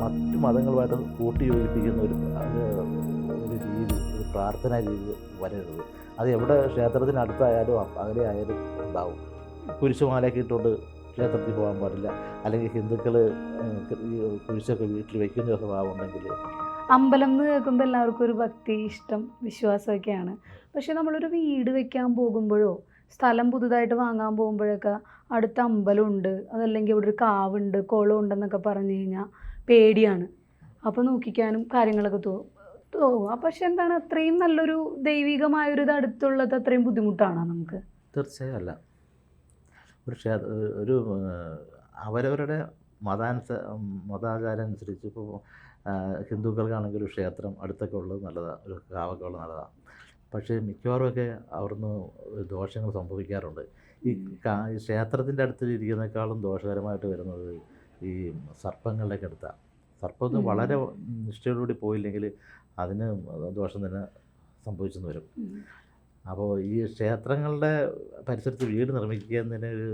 മറ്റു മതങ്ങളുമായിട്ട് കൂട്ടി യോജിപ്പിക്കുന്ന ഒരു ഒരു രീതി ഒരു പ്രാർത്ഥനാ രീതി വരരുത്. അത് എവിടെ ക്ഷേത്രത്തിനടുത്തായാലും അകലെ ആയാലും ഉണ്ടാവും. കുരിശുമാലയൊക്കെ ഇട്ടുകൊണ്ട് ക്ഷേത്രത്തിൽ പോകാൻ പാടില്ല. അല്ലെങ്കിൽ ഹിന്ദുക്കൾ കുരിശൊക്കെ വീട്ടിൽ വയ്ക്കുന്ന സ്വഭാവം ഉണ്ടെങ്കിൽ അമ്പലം എന്ന് കേൾക്കുമ്പോൾ എല്ലാവർക്കും ഒരു ഭക്തി ഇഷ്ടം വിശ്വാസമൊക്കെയാണ്. പക്ഷെ നമ്മളൊരു വീട് വെക്കാൻ പോകുമ്പോഴോ സ്ഥലം പുതുതായിട്ട് വാങ്ങാൻ പോകുമ്പോഴൊക്കെ അടുത്ത അമ്പലമുണ്ട് അതല്ലെങ്കിൽ ഇവിടെ ഒരു കാവുണ്ട് കുളം ഉണ്ടെന്നൊക്കെ പറഞ്ഞു കഴിഞ്ഞാൽ പേടിയാണ്. അപ്പോൾ നോക്കിക്കാനും കാര്യങ്ങളൊക്കെ തോ തോന്നും. അപ്പോൾ പക്ഷെ എന്താണ് അത്രയും നല്ലൊരു ദൈവികമായൊരു ഇത് അടുത്തുള്ളത് അത്രയും ബുദ്ധിമുട്ടാണ് നമുക്ക്? തീർച്ചയായും അല്ല. ഒരു ഒരു അവരവരുടെ മതാനുസ മതാചാരം അനുസരിച്ച് ഇപ്പോൾ ഹിന്ദുക്കൾക്കാണെങ്കിൽ ഒരു ക്ഷേത്രം അടുത്തൊക്കെ ഉള്ളത് നല്ലതാണ് ഒരു കാവൊക്കെ ഉള്ളത് നല്ലതാണ് പക്ഷേ മിക്കവാറുമൊക്കെ അവിടുന്ന് ദോഷങ്ങൾ സംഭവിക്കാറുണ്ട്. ഈ ക്ഷേത്രത്തിന്റെ അടുത്ത് ഇരിക്കുന്നേക്കാളും ദോഷകരമായിട്ട് വരുന്നത് ഈ സർപ്പങ്ങളുടെ കടുത്ത സർപ്പം വളരെ നിഷ്ഠയോടുകൂടി പോയില്ലെങ്കിൽ അതിന് ദോഷം തന്നെ സംഭവിച്ചെന്ന് വരും. അപ്പോൾ ഈ ക്ഷേത്രങ്ങളുടെ പരിസരത്ത് വീട് നിർമ്മിക്കുക ഒരു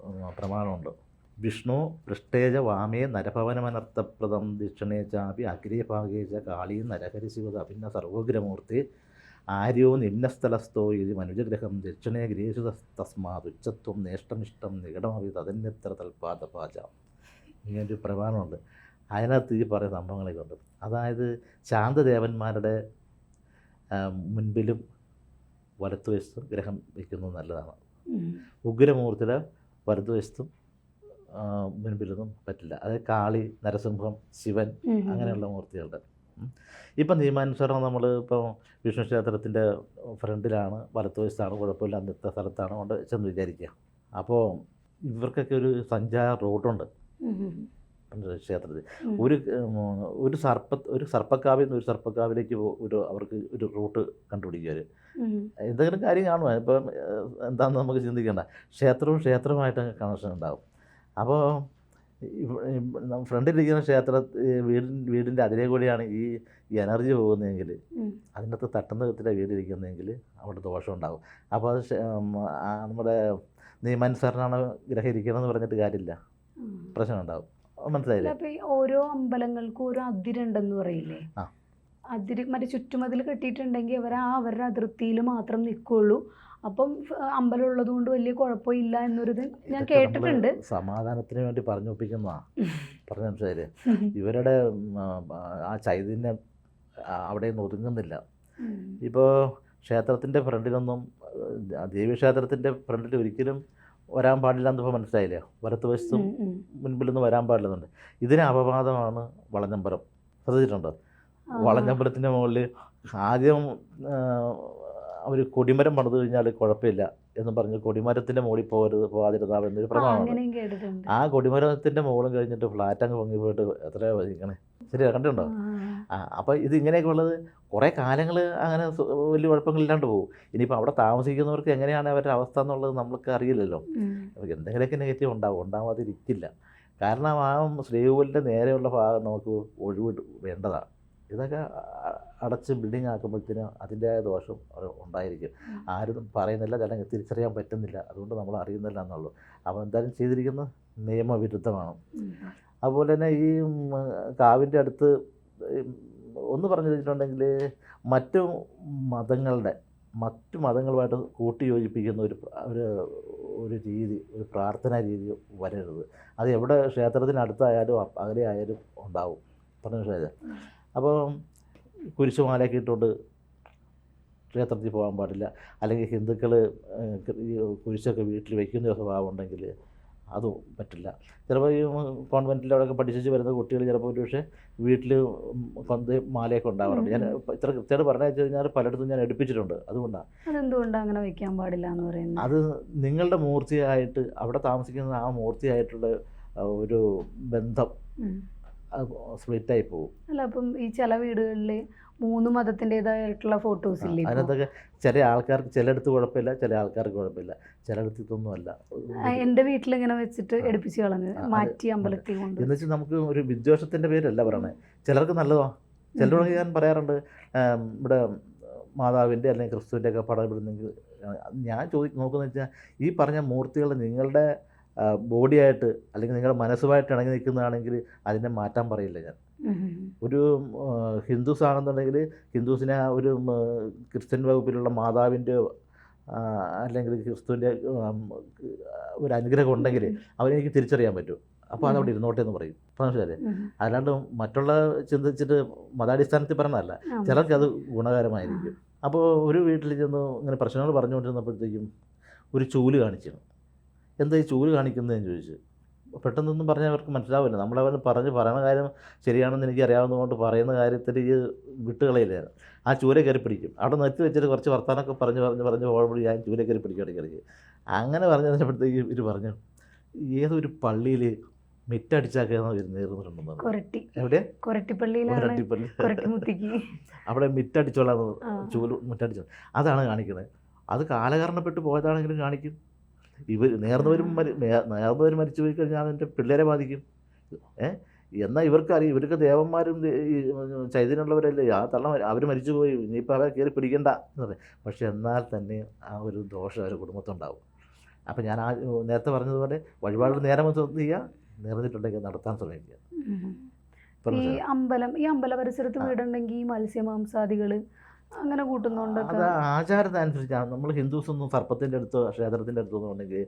ഉം, പ്രമാണമുണ്ട്. വിഷ്ണു പൃഷ്ടേജ വാമേ നരഭവനമനർത്ഥപ്രദം ദക്ഷിണേ ചാപി അഗ്രേ ഭാഗേ ച കാളീ നരഹരി ശിവത അഭിന്ന സർവോഗ്രമൂർത്തി ആര്യോ നിമ്നസ്ഥലസ്ഥോ ഇത് മനുജഗ്രഹം ദക്ഷിണേ ഗ്രേഷു തസ്മാത് ഉച്ചത്വം നേഷ്ടമിഷ്ടം നികടമവി തതന്യത്ര തൽപാദപാച ഇങ്ങനൊരു പ്രമാണമുണ്ട്. അതിനകത്ത് ഈ പറയുന്ന സംഭവങ്ങളൊക്കെ ഉണ്ട്. അതായത് ശാന്തദേവന്മാരുടെ മുൻപിലും വലത്തുവശത്തും ഗ്രഹം വയ്ക്കുന്നത് നല്ലതാണ്. ഉഗ്രമൂർത്തിയുടെ വലതുവശത്തും ആ, മുൻപിലൊന്നും പറ്റില്ല. അതായത് കാളി നരസിംഹം ശിവൻ അങ്ങനെയുള്ള മൂർത്തികളുടെ. ഇപ്പം നിയമാനുസരണം നമ്മൾ ഇപ്പോൾ വിഷ്ണു ക്ഷേത്രത്തിന്റെ ഫ്രണ്ടിലാണ് വലത്തുവശത്താണ് കുഴപ്പമില്ല അന്നത്തെ സ്ഥലത്താണ് കൊണ്ട് ചെന്ന് വിചാരിക്കുക. അപ്പോൾ ഇവർക്കൊക്കെ ഒരു സഞ്ചാര റൂട്ടുണ്ട് ക്ഷേത്രത്തിൽ. ഒരു ഒരു സർപ്പ ഒരു സർപ്പക്കാവിൽ നിന്ന് ഒരു സർപ്പക്കാവിലേക്ക് ഒരു അവർക്ക് ഒരു റൂട്ട് കണ്ടുപിടിക്കുക. എന്തെങ്കിലും കാര്യം കാണുമോ ഇപ്പം എന്താണെന്ന് നമുക്ക് ചിന്തിക്കേണ്ട. ക്ഷേത്രവും ക്ഷേത്രവുമായിട്ട് കണക്ഷൻ ഉണ്ടാവും. അപ്പോൾ ഫ്രണ്ടിലിരിക്കുന്ന ക്ഷേത്ര വീടിന്റെ വീടിൻ വീടിന്റെ അതിലേ കൂടിയാണ് ഈ എനർജി പോകുന്നതെങ്കിൽ അതിനകത്ത് തട്ടുന്ന വിധത്തിലെ വീടിരിക്കുന്നതെങ്കിൽ അവിടെ ദോഷം ഉണ്ടാകും അപ്പോൾ അത് നമ്മുടെ നിയമാനുസരണമാണ് ഗ്രഹം ഇരിക്കണമെന്ന് പറഞ്ഞിട്ട് കാര്യമില്ല. പ്രശ്നം ഉണ്ടാവും മനസ്സിലായില്ലേ? അപ്പൊ ഈ ഓരോ അമ്പലങ്ങൾക്കും ഓരോ അതിരുണ്ടെന്ന് പറയില്ലേ. അതിര് മറ്റേ ചുറ്റുമതിൽ കെട്ടിയിട്ടുണ്ടെങ്കിൽ അവർ ആ അവരുടെ അതിർത്തിയിൽ മാത്രം നിൽക്കുള്ളൂ അപ്പം അമ്പലം ഉള്ളത് കൊണ്ട് വലിയ കുഴപ്പമില്ല എന്നൊരിത് ഞാൻ കേട്ടിട്ടുണ്ട്. സമാധാനത്തിന് വേണ്ടി പറഞ്ഞു ഒപ്പിക്കുന്നതാണ് പറഞ്ഞു മനസ്സിലായില്ലേ? ഇവരുടെ ആ, ചൈതന്യം ആ, അവിടെ നിന്ന് ഒതുങ്ങുന്നില്ല. ഇപ്പോൾ ക്ഷേത്രത്തിന്റെ ഫ്രണ്ടിലൊന്നും ദേവീക്ഷേത്രത്തിന്റെ ഫ്രണ്ടിൽ ഒരിക്കലും വരാൻ പാടില്ല എന്നിപ്പോൾ മനസ്സിലായില്ലേ? വലത്തുവശത്തും മുൻപിൽ മുൻപിലൊന്നും വരാൻ പാടില്ലെന്നുണ്ട്. ഇതിന് അപവാദമാണ് വളഞ്ഞമ്പലം. ശ്രദ്ധിച്ചിട്ടുണ്ടോ. വളഞ്ഞമ്പലത്തിന്റെ മുകളിൽ ആദ്യം അവർ കൊടിമരം പണിത് കഴിഞ്ഞാൽ കുഴപ്പമില്ല എന്ന് പറഞ്ഞ് കൊടിമരത്തിന്റെ മുകളിൽ പോകരുത് പോകാതിരുന്നാ എന്നൊരു പ്രമാണം ആ കൊടിമരത്തിന്റെ മുകളും കഴിഞ്ഞിട്ട് ഫ്ലാറ്റ് അങ്ങ് പൊങ്ങി പോയിട്ട് എത്രയാണ് വഹിക്കണേ ശരിയാ കണ്ടിട്ടുണ്ടോ? അപ്പോൾ ഇത് ഇങ്ങനെയൊക്കെ ഉള്ളത് കുറേ കാലങ്ങൾ അങ്ങനെ വലിയ കുഴപ്പങ്ങളില്ലാണ്ട് പോകും. ഇനിയിപ്പോൾ അവിടെ താമസിക്കുന്നവർക്ക് എങ്ങനെയാണ് അവരുടെ അവസ്ഥ എന്നുള്ളത് നമ്മൾക്ക് അറിയില്ലല്ലോ. എന്തെങ്കിലുമൊക്കെ നെഗറ്റീവ് ഉണ്ടാവും ഉണ്ടാവാതിരിക്കില്ല. കാരണം ആ ശ്രീകോവിലിന്റെ നേരെയുള്ള ഭാഗം നമുക്ക് ഒഴിവ് വേണ്ടതാണ്. ഇതൊക്കെ അടച്ച് ബിൽഡിംഗ് ആക്കുമ്പോഴത്തേനും അതിന്റെതായ ദോഷം ഉണ്ടായിരിക്കും. ആരും പറയുന്നില്ല അല്ലെങ്കിൽ തിരിച്ചറിയാൻ പറ്റുന്നില്ല. അതുകൊണ്ട് നമ്മൾ അറിയുന്നില്ല എന്നുള്ളൂ. അപ്പോൾ എന്തായാലും ചെയ്തിരിക്കുന്നത് നിയമവിരുദ്ധമാണ്. അതുപോലെ തന്നെ ഈ കാവിന്റെ അടുത്ത് ഒന്ന് പറഞ്ഞു വെച്ചിട്ടുണ്ടെങ്കിൽ മറ്റു മതങ്ങളുടെ മറ്റു മതങ്ങളുമായിട്ട് കൂട്ടി യോജിപ്പിക്കുന്ന ഒരു ഒരു ഒരു രീതി ഒരു പ്രാർത്ഥനാ രീതി വരരുത്. അത് എവിടെ ക്ഷേത്രത്തിനടുത്തായാലും അകലെ ആയാലും ഉണ്ടാവും. പറഞ്ഞു മനസ്സിലായത് അപ്പോൾ കുരിശുമാലയൊക്കെ ഇട്ടുകൊണ്ട് ക്ഷേത്രത്തിൽ പോകാൻ പാടില്ല. അല്ലെങ്കിൽ ഹിന്ദുക്കൾ കുരിശൊക്കെ വീട്ടിൽ വയ്ക്കുന്ന സ്വഭാവം ഉണ്ടെങ്കിൽ അതും പറ്റില്ല. ചിലപ്പോൾ ഈ കോൺവെന്റിലവിടെയൊക്കെ പഠിച്ചു വരുന്ന കുട്ടികൾ ചിലപ്പോൾ ഒരു പക്ഷേ വീട്ടിൽ കൊന്ത മാലയൊക്കെ ഉണ്ടാവാറുണ്ട്. ഞാൻ ഇത്ര കൃത്യമായിട്ട് പറഞ്ഞു വെച്ച് കഴിഞ്ഞാൽ പലയിടത്തും ഞാൻ എടുപ്പിച്ചിട്ടുണ്ട്. അതുകൊണ്ടാണ് അതെന്തുകൊണ്ടാണ് അങ്ങനെ വെക്കാൻ പാടില്ല എന്ന് പറയുന്നത്? അത് നിങ്ങളുടെ മൂർത്തിയായിട്ട് അവിടെ താമസിക്കുന്ന ആ മൂർത്തിയായിട്ടുള്ള ഒരു ബന്ധം. സ്പ്ലിറ്റായി പോകും അല്ല അപ്പം ഈ ചില വീടുകളിൽ മൂന്ന് മതത്തിന്റെതായിട്ടുള്ള ഫോട്ടോസ് ഇല്ലേ? അതിനകത്തൊക്കെ ചില ആൾക്കാർക്ക് ചിലയിടത്ത് കുഴപ്പമില്ല ചില ആൾക്കാർക്ക് കുഴപ്പമില്ല. ചിലയിടത്ത് ഇതൊന്നും അല്ല. എന്റെ വീട്ടിൽ ഇങ്ങനെ വെച്ചിട്ട്. എടുപ്പിച്ച് കളഞ്ഞ് മാറ്റി അമ്പലത്തിൽ കൊണ്ട് എന്ന് വെച്ചാൽ നമുക്ക് ഒരു വിദ്വേഷത്തിന്റെ പേരല്ല പറയണേ. ചിലർക്ക് നല്ലതാ. ചിലരോട് ഞാൻ പറയാറുണ്ട് ഇവിടെ മാതാവിന്റെ അല്ലെങ്കിൽ ക്രിസ്തുവിന്റെ ഒക്കെ പടം ഇടുന്നെങ്കിൽ ഞാൻ ചോദി നോക്കുന്നത് വെച്ചാൽ ഈ പറഞ്ഞ മൂർത്തികൾ നിങ്ങളുടെ ബോഡിയായിട്ട് അല്ലെങ്കിൽ നിങ്ങളുടെ മനസ്സുമായിട്ട് ഇണങ്ങി നിൽക്കുന്നതാണെങ്കിൽ അതിനെ മാറ്റാൻ പറയില്ല ഞാൻ. ഒരു ഹിന്ദുസ് ആണെന്നുണ്ടെങ്കിൽ ഹിന്ദുസിനെ ഒരു ക്രിസ്ത്യൻ വകുപ്പിലുള്ള മാതാവിന്റെ അല്ലെങ്കിൽ ക്രിസ്തുവിന്റെ ഒരു അനുഗ്രഹം ഉണ്ടെങ്കിൽ അവരെനിക്ക് തിരിച്ചറിയാൻ പറ്റും. അപ്പോൾ അതവിടെ ഇരുന്നോട്ടെ എന്ന് പറയും. അപ്പം മനസ്സിലല്ലേ. അല്ലാണ്ട് മറ്റുള്ള ചിന്തിച്ചിട്ട് മതാടിസ്ഥാനത്തിൽ പറഞ്ഞതല്ല. ചിലർക്ക് അത് ഗുണകരമായിരിക്കും. അപ്പോൾ ഒരു വീട്ടിൽ ചെന്ന് ഇങ്ങനെ പ്രശ്നങ്ങൾ പറഞ്ഞുകൊണ്ടിരുന്നപ്പോഴത്തേക്കും ഒരു ചൂൽ കാണിച്ചു എന്താ ഈ ചൂൽ കാണിക്കുന്നതെന്ന് ചോദിച്ചു. പെട്ടെന്നൊന്നും പറഞ്ഞാൽ അവർക്ക് മനസ്സിലാവില്ല. നമ്മളവർ പറഞ്ഞ് പറയുന്ന കാര്യം ശരിയാണെന്ന് എനിക്ക് അറിയാവുന്നതുകൊണ്ട് പറയുന്ന കാര്യത്തിൽ ഈ വിട്ടുകളയില്ലായിരുന്നു ആ ചൂര കയറി പിടിക്കും. അവിടെ നിർത്തി വെച്ചിട്ട് കുറച്ച് വർത്താനമൊക്കെ പറഞ്ഞ് പറഞ്ഞ് പറഞ്ഞ് പോകുമ്പോൾ ഞാൻ ചൂര കയറി പിടിക്കും ഇടയ്ക്കിടയ്ക്ക് അങ്ങനെ പറഞ്ഞു കഴിഞ്ഞപ്പോഴത്തേക്ക് ഇവർ പറഞ്ഞു. ഏതൊരു പള്ളിയിൽ മിറ്റടിച്ചാക്കുന്ന എവിടെ മുത്തിക്ക്. അവിടെ മിറ്റടിച്ചോളാം ആ. ചൂൽ മിറ്റടിച്ചോളാം അതാണ് കാണിക്കുന്നത് അത് കാലകാരണപ്പെട്ട് പോയതാണെങ്കിലും കാണിക്കും. ഇവർ നേർന്നവരും മരി നേർന്നവർ മരിച്ചു പോയി കഴിഞ്ഞാൽ അതിന്റെ പിള്ളേരെ ബാധിക്കും. ഏ? എന്നാൽ ഇവർക്കറിയാം ഇവർക്ക് ദേവന്മാരും ചൈതന്യമുള്ളവരല്ലേ? ആ തള്ള അവർ മരിച്ചു പോയി ഇനിയിപ്പോൾ അവരെ കയറി പിടിക്കണ്ട എന്ന് പറയും. പക്ഷെ എന്നാൽ തന്നെ ആ ഒരു ദോഷം അവരുടെ കുടുംബത്തുണ്ടാവും അപ്പം ഞാൻ ആ നേരത്തെ പറഞ്ഞതുപോലെ വഴിപാട് നേരം ചെയ്യുക നേർന്നിട്ടുണ്ടെങ്കിൽ നടത്താൻ ശ്രമിക്കുക. ഉം. ഈ അമ്പലം ഈ അമ്പല പരിസരത്ത് വീടുണ്ടെങ്കിൽ ഈ മത്സ്യമാംസാദികൾ അങ്ങനെ കൂട്ടുന്നുണ്ട് അത് ആചാരത്തിനനുസരിച്ചാണ് നമ്മൾ ഹിന്ദുസ് ഒന്നും സർപ്പത്തിന്റെ അടുത്തോ ക്ഷേത്രത്തിന്റെ അടുത്തോ ഒന്നും ഉണ്ടെങ്കിൽ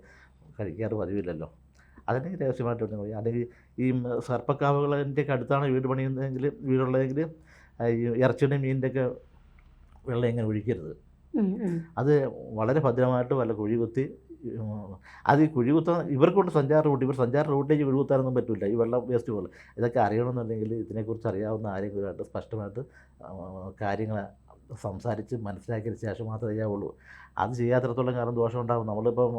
കഴിക്കാറ് പതിവില്ലല്ലോ. അതല്ലെങ്കിൽ രഹസ്യമായിട്ട് വഴി അല്ലെങ്കിൽ ഈ സർപ്പക്കാവുകളിന്റെ ഒക്കെ അടുത്താണ് വീട് പണിയുന്നതെങ്കിൽ വീടുള്ളതെങ്കിൽ ഈ ഇറച്ചിയുടെ മീനിന്റെ ഒക്കെ വെള്ളം ഇങ്ങനെ ഒഴിക്കരുത്. അത് വളരെ ഭദ്രമായിട്ട് വല്ല കുഴി കുത്തി അത് ഈ കുഴി കുത്താൻ ഇവർക്കൊണ്ട് സഞ്ചാര റൂട്ട്. ഇവർ സഞ്ചാര റൂട്ടിലേക്ക് കുഴി കുത്താനൊന്നും പറ്റില്ല ഈ വെള്ളം വേസ്റ്റ് പോലെ. ഇതൊക്കെ അറിയണമെന്നുണ്ടെങ്കിൽ ഇതിനെക്കുറിച്ച് അറിയാവുന്ന ആരെങ്കിലുമായിട്ട് സ്പഷ്ടമായിട്ട് കാര്യങ്ങൾ സംസാരിച്ച് മനസ്സിലാക്കിയതിന് ശേഷം മാത്രമേ ചെയ്യാവുള്ളൂ. അത് ചെയ്യാത്തിടത്തോളം കാരണം ദോഷം ഉണ്ടാകും നമ്മളിപ്പം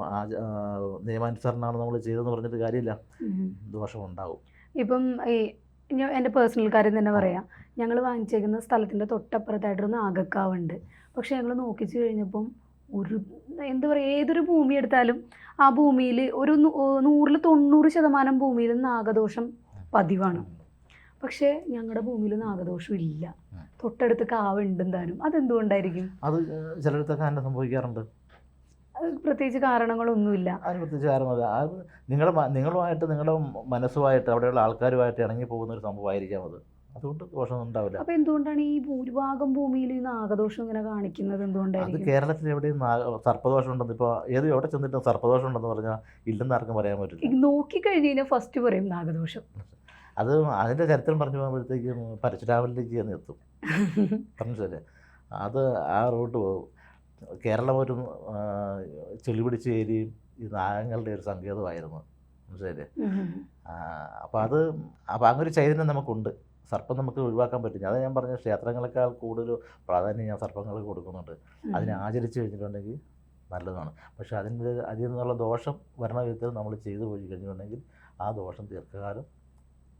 നിയമാനുസരണമാണ് നമ്മൾ ചെയ്തതെന്ന് പറഞ്ഞിട്ട് കാര്യമില്ല. ഉം. ദോഷം ഉണ്ടാവും ഇപ്പം ഈ ഞാൻ എന്റെ പേഴ്സണൽ കാര്യം തന്നെ പറയാം. ഞങ്ങൾ വാങ്ങിച്ചേക്കുന്ന സ്ഥലത്തിന്റെ തൊട്ടപ്പുറത്തായിട്ടൊന്ന് ആകക്കാവുണ്ട് പക്ഷേ ഞങ്ങൾ നോക്കിച്ചു കഴിഞ്ഞപ്പം ഒരു എന്താ പറയുക ഏതൊരു ഭൂമി എടുത്താലും ആ ഭൂമിയിൽ ഒരു നൂറിൽ തൊണ്ണൂറ് ശതമാനം ഭൂമിയിൽ നാഗദോഷം പതിവാണ്. പക്ഷേ ഞങ്ങളുടെ ഭൂമിയിൽ നാഗദോഷം ഇല്ല. തൊട്ടടുത്ത് കാവ് ഉണ്ടെന്താനും അതെന്തുകൊണ്ടായിരിക്കും? അത് ചിലയിടത്തൊക്കെ അങ്ങനെ സംഭവിക്കാറുണ്ട്. പ്രത്യേകിച്ച് കാരണങ്ങളൊന്നുമില്ല. അതിന് പ്രത്യേകിച്ച് കാരണമല്ല അത് നിങ്ങളുടെ നിങ്ങളുമായിട്ട് നിങ്ങളുടെ മനസ്സുമായിട്ട് അവിടെയുള്ള ആൾക്കാരുമായിട്ട് ഇണങ്ങി പോകുന്ന ഒരു സംഭവമായിരിക്കാം അത്. അതുകൊണ്ട് ദോഷം ഉണ്ടാവില്ല. അപ്പൊ എന്തുകൊണ്ടാണ് ഈ ഭൂരിഭാഗം ഭൂമിയിൽ ഈ നാഗദോഷം ഇങ്ങനെ കാണിക്കുന്നത്? എന്തുകൊണ്ടാണ് അത് കേരളത്തിൽ എവിടെയും സർപ്പദോഷം ഉണ്ടെന്ന് ഇപ്പോൾ ഏത് എവിടെ ചെന്നിട്ടും സർപ്പദോഷം ഉണ്ടെന്ന് പറഞ്ഞാൽ ഇല്ലെന്ന് ആർക്കും പറയാൻ പറ്റില്ല. നോക്കി കഴിഞ്ഞ് കഴിഞ്ഞാൽ ഫസ്റ്റ് പറയും നാഗദോഷം. അത് അതിന്റെ ചരിത്രം പറഞ്ഞു പോകുമ്പോഴത്തേക്കും പരശുരാമനിലേക്ക് ചെന്ന് എത്തും. മനസ്സിലല്ലേ അത് ആ റൂട്ട് പോകും. കേരളം ഒരു ചെളിപിടിച്ച ഏരിയയും ഈ നാഗങ്ങളുടെ ഒരു സങ്കേതമായിരുന്നു. മനസ്സിലെ. അപ്പോൾ അത് അപ്പോൾ അങ്ങനെ ഒരു ചൈതന്യം നമുക്കുണ്ട്. സർപ്പം നമുക്ക് ഒഴിവാക്കാൻ പറ്റില്ല. അത് ഞാൻ പറഞ്ഞ ക്ഷേത്രങ്ങളെക്കാൾ കൂടുതൽ പ്രാധാന്യം ഞാൻ സർപ്പങ്ങൾക്ക് കൊടുക്കുന്നുണ്ട്. അതിനെ ആചരിച്ചു കഴിഞ്ഞിട്ടുണ്ടെങ്കിൽ നല്ലതാണ്. പക്ഷേ അതിന്റെ അതിൽ നിന്നുള്ള ദോഷം വരണ വിധത്തിൽ നമ്മൾ ചെയ്തു പോയി കഴിഞ്ഞിട്ടുണ്ടെങ്കിൽ ആ ദോഷം ദീർഘകാലം